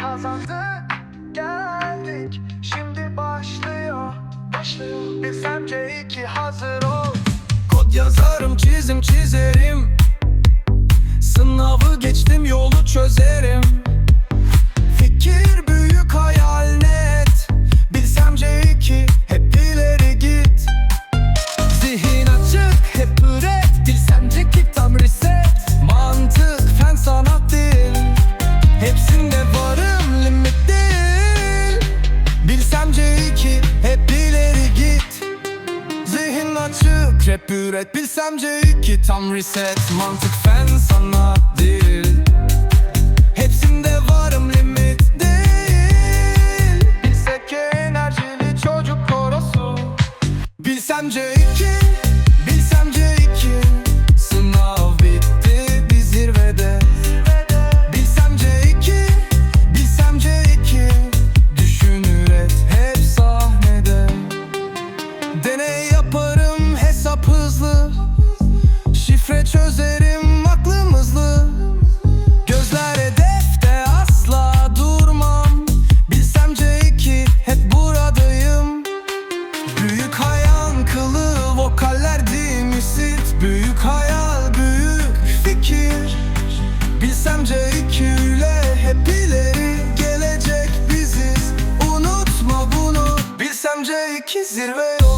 Kazandık geldik. Şimdi başlıyor Başlıyor. Biz MC2 hazır ol. Kod yazarım çizim çizerim. Sınavı geçtim yolu çözerim. Rap üret Bilsem C2 tam reset. Mantık fen sanat değil. Hepsinde varım limit değil. Bilsek enerjili çocuk korosu. Bilsem C2 Bilsem C2 ile hep ileri gelecek biziz. Unutma bunu. Bilsem C2 zirve